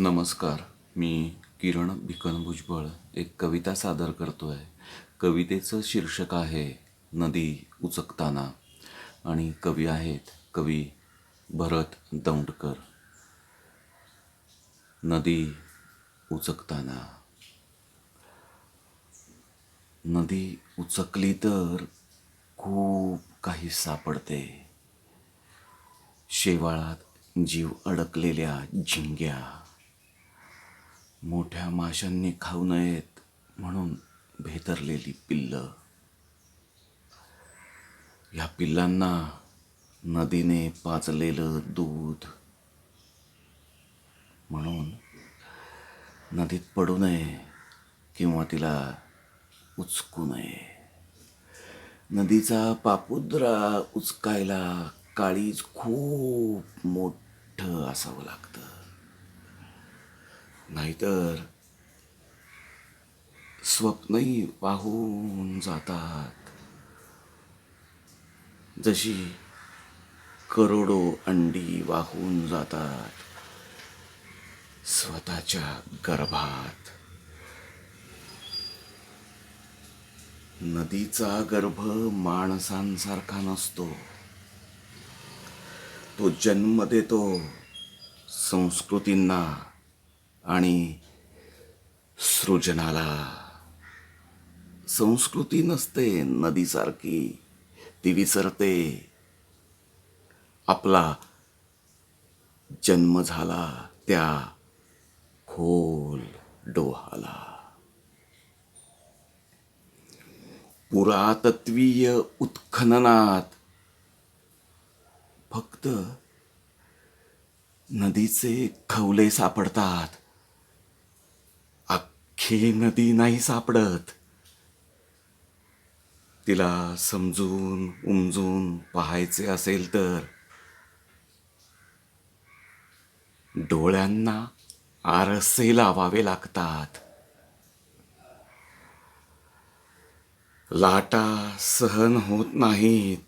नमस्कार मी किरण भिकन भुजबळ एक कविता सादर करतो आहे कवितेचं शीर्षक आहे नदी उचकताना. आणि कवी आहेत कवी भरत दौंडकर. नदी उचकताना. नदी उचकली तर खूप काही सापडते. शेवाळात जीव अडकलेल्या झिंग्या. मोठ्या माशांनी खाऊ नयेत म्हणून भेतरलेली पिल्लं. ह्या पिल्लांना नदीने पाजलेलं दूध म्हणून नदीत पडू नये किंवा तिला उचकू नये. नदीचा पापुद्रा उचकायला काळीज खूप मोठं असावं लागतं. नाहीतर स्वप्नही वाहून जातात. जशी करोडो अंडी वाहून जातात स्वतःच्या गर्भात. नदीचा गर्भ माणसांसारखा नसतो. तो जन्म देतो संस्कृतींना. आणि सृजनाला. संस्कृती नसते नदीसारखी ती विसरते. आपला जन्म झाला त्या खोल डोहाला. पुरातत्वीय उत्खननात फक्त नदीचे खवले सापडतात. ही नदी नाही सापडत. तिला समजून उमजून पाहायचे असेल तर. डोळ्यांना आरसे लावावे लागतात. लाटा सहन होत नाहीत.